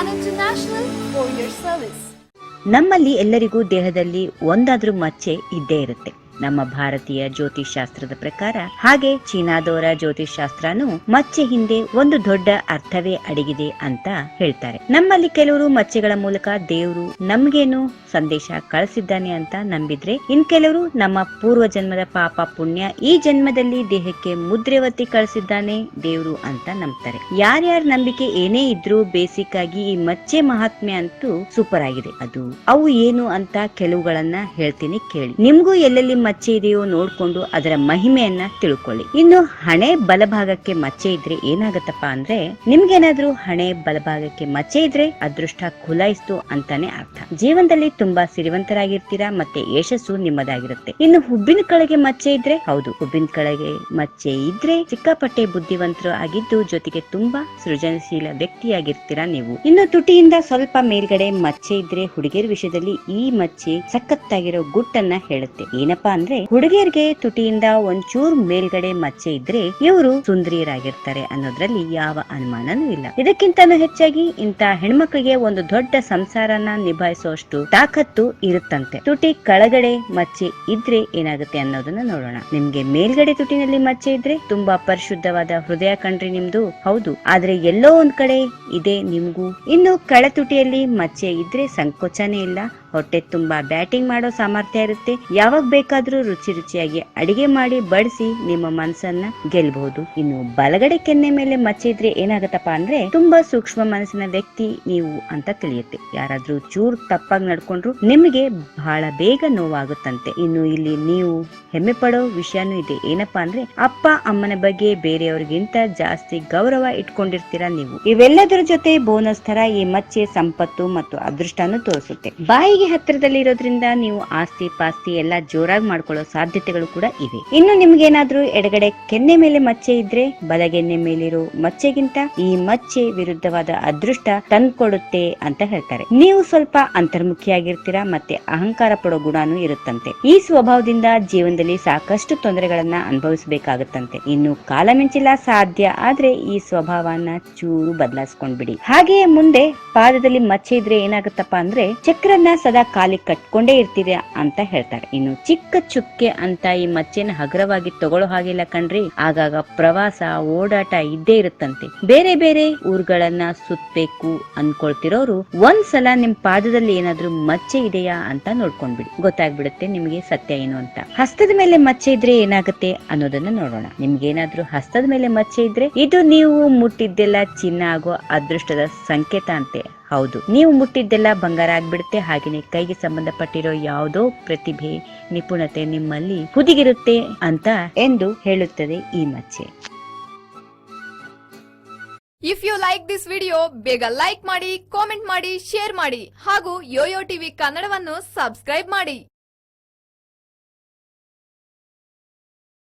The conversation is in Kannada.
an international courier service. ನಮ್ಮಲ್ಲಿ ಎಲ್ಲರಿಗೂ ದೇಹದಲ್ಲಿ ಒಂದಾದ್ರೂ ಮಚ್ಚೆ ಇದ್ದೇ ಇರುತ್ತೆ ನಮ್ಮ ಭಾರತೀಯ ಜ್ಯೋತಿಷ್ ಶಾಸ್ತ್ರದ ಪ್ರಕಾರ ಹಾಗೆ ಚೀನಾದವರ ಜ್ಯೋತಿಷ್ ಶಾಸ್ತ್ರನು ಮಚ್ಚೆ ಹಿಂದೆ ಒಂದು ದೊಡ್ಡ ಅರ್ಥವೇ ಅಡಗಿದೆ ಅಂತ ಹೇಳ್ತಾರೆ. ನಮ್ಮಲ್ಲಿ ಕೆಲವರು ಮಚ್ಚೆಗಳ ಮೂಲಕ ದೇವರು ನಮ್ಗೇನು ಸಂದೇಶ ಕಳಿಸಿದ್ದಾನೆ ಅಂತ ನಂಬಿದ್ರೆ ಇನ್ ಕೆಲವರು ನಮ್ಮ ಪೂರ್ವ ಜನ್ಮದ ಪಾಪ ಪುಣ್ಯ ಈ ಜನ್ಮದಲ್ಲಿ ದೇಹಕ್ಕೆ ಮುದ್ರೆ ಒತ್ತಿ ಕಳಿಸಿದ್ದಾನೆ ದೇವರು ಅಂತ ನಂಬ್ತಾರೆ. ಯಾರ್ಯಾರ ನಂಬಿಕೆ ಏನೇ ಇದ್ರೂ ಬೇಸಿಕ್ ಆಗಿ ಈ ಮಚ್ಚೆ ಮಹಾತ್ಮೆ ಅಂತೂ ಸೂಪರ್ ಆಗಿದೆ. ಅದು ಅವು ಏನು ಅಂತ ಕೆಲವುಗಳನ್ನ ಹೇಳ್ತೀನಿ ಕೇಳಿ. ನಿಮ್ಗೂ ಎಲ್ಲೆಲ್ಲಿ ಮಚ್ಚೆ ಇದೆಯೋ ನೋಡ್ಕೊಂಡು ಅದರ ಮಹಿಮೆಯನ್ನ ತಿಳ್ಕೊಳ್ಳಿ. ಇನ್ನು ಹಣೆ ಬಲಭಾಗಕ್ಕೆ ಮಚ್ಚೆ ಇದ್ರೆ ಏನಾಗತ್ತಪ್ಪ ಅಂದ್ರೆ, ನಿಮ್ಗೇನಾದ್ರೂ ಹಣೆ ಬಲಭಾಗಕ್ಕೆ ಮಚ್ಚೆ ಇದ್ರೆ ಅದೃಷ್ಟ ಖುಲಾಯಿಸ್ತು ಅಂತಾನೆ ಅರ್ಥ. ಜೀವನದಲ್ಲಿ ತುಂಬಾ ಸಿರಿವಂತರಾಗಿರ್ತೀರಾ ಮತ್ತೆ ಯಶಸ್ಸು ನಿಮ್ಮದಾಗಿರುತ್ತೆ. ಇನ್ನು ಹುಬ್ಬಿನ ಕಳೆಗೆ ಮಚ್ಚೆ ಇದ್ರೆ, ಹೌದು, ಹುಬ್ಬಿನ ಕಳೆಗೆ ಮಚ್ಚೆ ಇದ್ರೆ ಸಿಕ್ಕಾಪಟ್ಟೆ ಬುದ್ಧಿವಂತರು ಆಗಿದ್ದು ಜೊತೆಗೆ ತುಂಬಾ ಸೃಜನಶೀಲ ವ್ಯಕ್ತಿಯಾಗಿರ್ತೀರಾ ನೀವು. ಇನ್ನು ತುಟಿಯಿಂದ ಸ್ವಲ್ಪ ಮೇಲ್ಗಡೆ ಮಚ್ಚೆ ಇದ್ರೆ ಹುಡುಗಿಯರ ವಿಷಯದಲ್ಲಿ ಈ ಮಚ್ಚೆ ಸಖತ್ತಾಗಿರೋ ಗುಟ್ಟನ್ನ ಹೇಳುತ್ತೆ. ಏನಪ್ಪಾ ಅಂದ್ರೆ ಹುಡುಗಿಯರಿಗೆ ತುಟಿಯಿಂದ ಒಂಚೂರು ಮೇಲ್ಗಡೆ ಮಚ್ಚೆ ಇದ್ರೆ ಇವರು ಸುಂದರಿಯರಾಗಿರ್ತಾರೆ ಅನ್ನೋದ್ರಲ್ಲಿ ಯಾವ ಅನುಮಾನನೂ ಇಲ್ಲ. ಇದಕ್ಕಿಂತ ಹೆಚ್ಚಾಗಿ ಇಂತ ಹೆಣ್ಮಕ್ಳಿಗೆ ಒಂದು ದೊಡ್ಡ ಸಂಸಾರನ ನಿಭಾಯಿಸುವಷ್ಟು ತಾಕತ್ತು ಇರುತ್ತಂತೆ. ತುಟಿ ಕೆಳಗಡೆ ಮಚ್ಚೆ ಇದ್ರೆ ಏನಾಗುತ್ತೆ ಅನ್ನೋದನ್ನ ನೋಡೋಣ. ನಿಮ್ಗೆ ಮೇಲ್ಗಡೆ ತುಟಿನಲ್ಲಿ ಮಚ್ಚೆ ಇದ್ರೆ ತುಂಬಾ ಪರಿಶುದ್ಧವಾದ ಹೃದಯ ಕಣ್ರಿ ನಿಮ್ದು. ಹೌದು. ಆದ್ರೆ ಎಲ್ಲೋ ಒಂದ್ ಕಡೆ ಇದೆ ನಿಮ್ಗೂ. ಇನ್ನು ಕಳೆ ತುಟಿಯಲ್ಲಿ ಮಚ್ಚೆ ಇದ್ರೆ ಸಂಕೋಚನೇ ಇಲ್ಲ. ಹೊಟ್ಟೆ ತುಂಬಾ ಬ್ಯಾಟಿಂಗ್ ಮಾಡೋ ಸಾಮರ್ಥ್ಯ ಇರುತ್ತೆ. ಯಾವಾಗ ಬೇಕಾದ್ರೂ ರುಚಿ ರುಚಿಯಾಗಿ ಅಡಿಗೆ ಮಾಡಿ ಬಡಿಸಿ ನಿಮ್ಮ ಮನಸ್ಸನ್ನ ಗೆಲ್ಬಹುದು. ಇನ್ನು ಬಲಗಡೆ ಕೆನ್ನೆ ಮೇಲೆ ಮಚ್ಚಿದ್ರೆ ಏನಾಗತ್ತಪ್ಪ ಅಂದ್ರೆ ತುಂಬಾ ಸೂಕ್ಷ್ಮ ಮನಸ್ಸಿನ ವ್ಯಕ್ತಿ ನೀವು ಅಂತ ತಿಳಿಯುತ್ತೆ. ಯಾರಾದ್ರೂ ಚೂರ್ ತಪ್ಪಾಗಿ ನಡ್ಕೊಂಡ್ರು ನಿಮಗೆ ಬಹಳ ಬೇಗ ನೋವಾಗುತ್ತಂತೆ. ಇನ್ನು ಇಲ್ಲಿ ನೀವು ಹೆಮ್ಮೆ ಪಡೋ ವಿಷಯನೂ ಇದೆ. ಏನಪ್ಪಾ ಅಂದ್ರೆ, ಅಪ್ಪ, ಅಮ್ಮನ ಬಗ್ಗೆ ಬೇರೆಯವ್ರಿಗಿಂತ ಜಾಸ್ತಿ ಗೌರವ ಇಟ್ಕೊಂಡಿರ್ತೀರಾ ನೀವು. ಇವೆಲ್ಲದರ ಜೊತೆ ಬೋನಸ್ ತರ ಈ ಮಚ್ಚೆ ಸಂಪತ್ತು ಮತ್ತು ಅದೃಷ್ಟನು ತೋರಿಸುತ್ತೆ. ಬಾಯಿಗೆ ಹತ್ತಿರದಲ್ಲಿ ಇರೋದ್ರಿಂದ ನೀವು ಆಸ್ತಿ ಪಾಸ್ತಿ ಎಲ್ಲ ಜೋರಾಗಿ ಮಾಡ್ಕೊಳ್ಳೋ ಸಾಧ್ಯತೆಗಳು ಕೂಡ ಇವೆ. ಇನ್ನು ನಿಮ್ಗೇನಾದ್ರೂ ಎಡಗಡೆ ಕೆನ್ನೆ ಮೇಲೆ ಮಚ್ಚೆ ಇದ್ರೆ, ಬಲಗೆನ್ನೆ ಮೇಲಿರೋ ಮಚ್ಚೆಗಿಂತ ಈ ಮಚ್ಚೆ ವಿರುದ್ಧವಾದ ಅದೃಷ್ಟ ತಂದ್ಕೊಡುತ್ತೆ ಅಂತ ಹೇಳ್ತಾರೆ. ನೀವು ಸ್ವಲ್ಪ ಅಂತರ್ಮುಖಿಯಾಗಿರ್ತೀರಾ ಮತ್ತೆ ಅಹಂಕಾರ ಪಡೋ ಗುಣಾನು ಇರುತ್ತಂತೆ. ಈ ಸ್ವಭಾವದಿಂದ ಜೀವನದಲ್ಲಿ ಸಾಕಷ್ಟು ತೊಂದರೆಗಳನ್ನ ಅನುಭವಿಸಬೇಕಾಗುತ್ತಂತೆ. ಇನ್ನು ಕಾಲ ಮಿಂಚಿಲ್ಲ ಸಾಧ್ಯ, ಆದ್ರೆ ಈ ಸ್ವಭಾವನ ಚೂರು ಬದಲಾಯಿಸ್ಕೊಂಡ್ಬಿಡಿ ಹಾಗೆಯೇ ಮುಂದೆ ಪಾದದಲ್ಲಿ ಮಚ್ಚೆ ಇದ್ರೆ ಏನಾಗುತ್ತಪ್ಪ ಅಂದ್ರೆ, ಚಕ್ರನ್ನ ಸದಾ ಕಾಲಿ ಕಟ್ಕೊಂಡೇ ಇರ್ತೀರಿ ಅಂತ ಹೇಳ್ತಾರೆ. ಇನ್ನು ಚಿಕ್ಕ ಚುಕ್ಕೆ ಅಂತ ಈ ಮಚ್ಚೆನ ಹಗುರವಾಗಿ ತಗೊಳ್ಳೋ ಹಾಗಿಲ್ಲ ಕಣ್ರಿ. ಆಗಾಗ ಪ್ರವಾಸ, ಓಡಾಟ ಇದ್ದೇ ಇರುತ್ತಂತೆ. ಬೇರೆ ಬೇರೆ ಊರ್ಗಳನ್ನ ಸುತ್ತಬೇಕು ಅನ್ಕೊಳ್ತಿರೋರು ಒಂದ್ಸಲ ನಿಮ್ ಪಾದದಲ್ಲಿ ಏನಾದ್ರೂ ಮಚ್ಚೆ ಇದೆಯಾ ಅಂತ ನೋಡ್ಕೊಂಡ್ಬಿಡಿ. ಗೊತ್ತಾಗ್ಬಿಡುತ್ತೆ ನಿಮಗೆ ಸತ್ಯ ಏನು ಅಂತ. ಹಸ್ತದ ಮೇಲೆ ಮಚ್ಚೆ ಇದ್ರೆ ಏನಾಗುತ್ತೆ ಅನ್ನೋದನ್ನ ನೋಡೋಣ. ನಿಮ್ಗೇನಾದ್ರೂ ಹಸ್ತದ ಮೇಲೆ ಮಚ್ಚೆ ಇದ್ರೆ ಇದು ನೀವು ಮುಟ್ಟಿದ್ದೆಲ್ಲ ಚಿನ್ನ ಆಗೋ ಅದೃಷ್ಟದ ಸಂಕೇತ ಅಂತೆ. ಹೌದು, ನೀವು ಮುಟ್ಟಿದ್ದೆಲ್ಲ ಬಂಗಾರ ಆಗ್ಬಿಡುತ್ತೆ. ಹಾಗೇನೆ ಕೈಗೆ ಸಂಬಂಧಪಟ್ಟಿರೋ ಯಾವುದೋ ಪ್ರತಿಭೆ, ನಿಪುಣತೆ ನಿಮ್ಮಲ್ಲಿ ಹುದಿಗಿರುತ್ತೆ ಅಂತ ಎಂದು ಹೇಳುತ್ತದೆ ಈ ಮಚ್ಚೆ. If you like this video ಬೇಗ ಲೈಕ್ ಮಾಡಿ ಕಾಮೆಂಟ್ ಮಾಡಿ ಶೇರ್ ಮಾಡಿ ಹಾಗೂ ಯೋಯೋ ಟಿವಿ ಕನ್ನಡವನ್ನು ಸಬ್ಸ್ಕ್ರೈಬ್ ಮಾಡಿ.